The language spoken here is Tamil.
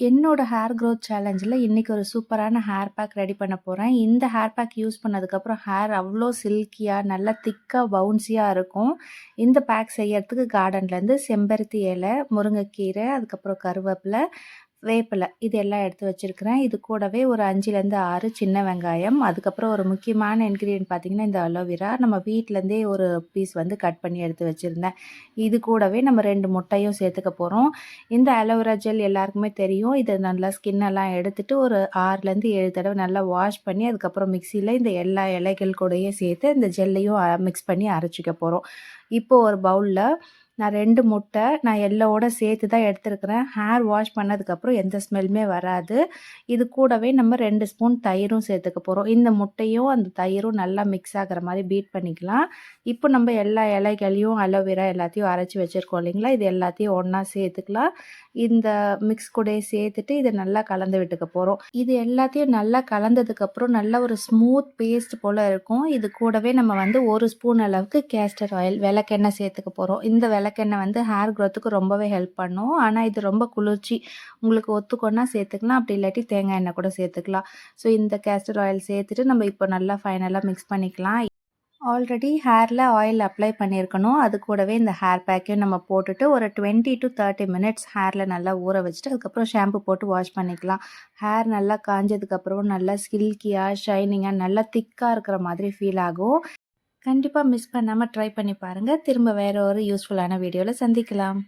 என்னோட ஹேர் க்ரோத் சேலஞ்சில் இன்றைக்கி ஒரு சூப்பரான ஹேர் பேக் ரெடி பண்ண போகிறேன் இந்த ஹேர் பேக் யூஸ் பண்ணதுக்கப்புறம் ஹேர் அவ்வளோ சில்கியாக நல்லா திக்காக பவுன்ஸியாக இருக்கும். இந்த பேக் செய்யறதுக்கு கார்டன்லேருந்து செம்பருத்தி இலை முருங்கைக்கீரை அதுக்கப்புறம் கருவேப்பிலை வேப்பிலை இது எல்லாம் எடுத்து வச்சுருக்கிறேன். இது கூடவே ஒரு அஞ்சுலேருந்து ஆறு சின்ன வெங்காயம். அதுக்கப்புறம் ஒரு முக்கியமான இன்க்ரீடியன்ட் பார்த்திங்கன்னா இந்த அலோவேரா நம்ம வீட்டிலேருந்தே ஒரு பீஸ் வந்து கட் பண்ணி எடுத்து வச்சுருந்தேன். இது கூடவே நம்ம ரெண்டு முட்டையும் சேர்த்துக்க போகிறோம் இந்த அலோவேரா ஜெல் எல்லாருக்குமே தெரியும். இதை நல்லா ஸ்கின்னெல்லாம் எடுத்துகிட்டு ஒரு ஆறுலேருந்து ஏழு தடவை நல்லா வாஷ் பண்ணி அதுக்கப்புறம் மிக்சியில் இந்த எல்லா இலைகள் கூடயே சேர்த்து இந்த ஜெல்லையும் மிக்ஸ் பண்ணி அரைச்சிக்க போகிறோம் இப்போது ஒரு பவுலில் நான் ரெண்டு முட்டை நான் எல்லோட சேர்த்து தான் எடுத்துருக்கிறேன். ஹேர் வாஷ் பண்ணதுக்கப்புறம் எந்த ஸ்மெல்லுமே வராது. இது கூடவே நம்ம ரெண்டு ஸ்பூன் தயிரும் சேர்த்துக்க போகிறோம் இந்த முட்டையும் அந்த தயிரும் நல்லா மிக்ஸ் ஆகிற மாதிரி பீட் பண்ணிக்கலாம். இப்போ நம்ம எல்லா இலைகளையும் அலோவேரா எல்லாத்தையும் அரைச்சி வச்சுருக்கோம் இல்லைங்களா? இது எல்லாத்தையும் ஒன்றா சேர்த்துக்கலாம். இந்த மிக்ஸ் கூட சேர்த்துட்டு இதை நல்லா கலந்து விட்டுக்க போகிறோம் இது எல்லாத்தையும் நல்லா கலந்ததுக்கப்புறம் நல்ல ஒரு ஸ்மூத் பேஸ்ட் போல் இருக்கும். இது கூடவே நம்ம வந்து ஒரு ஸ்பூன் அளவுக்கு கேஸ்டர் ஆயில் விளக்கெண்ணெய் சேர்த்துக்க போகிறோம் இந்த விளக்கு விளக்கெண்ணெய் வந்து ஹேர் க்ரோத்துக்கு ரொம்பவே ஹெல்ப் பண்ணும். ஆனால் இது ரொம்ப குளிர்ச்சி. உங்களுக்கு ஒத்துக்கொன்னா சேர்த்துக்கலாம். அப்படி இல்லாட்டி தேங்காய் எண்ணெய் கூட சேர்த்துக்கலாம். ஸோ இந்த கேஸ்டர் ஆயில் சேர்த்துட்டு நம்ம இப்போ நல்லா ஃபைனலாக மிக்ஸ் பண்ணிக்கலாம். ஆல்ரெடி ஹேரில் ஆயில் அப்ளை பண்ணியிருக்கணும். அது கூடவே இந்த ஹேர் பேக்கையும் நம்ம போட்டுட்டு ஒரு டுவெண்ட்டி டு தேர்ட்டி மினிட்ஸ் ஹேரில் நல்லா ஊற வச்சுட்டு அதுக்கப்புறம் ஷாம்பு போட்டு வாஷ் பண்ணிக்கலாம். ஹேர் நல்லா காஞ்சதுக்கப்புறம் நல்லா ஸ்கில்கியாக ஷைனிங்காக நல்லா திக்காக இருக்கிற மாதிரி ஃபீல் ஆகும். கண்டிப்பாக மிஸ் பண்ணாமல் ட்ரை பண்ணி பாருங்கள் திரும்ப வேறு ஒரு யூஸ்ஃபுல்லான வீடியோவில் சந்திக்கலாம்.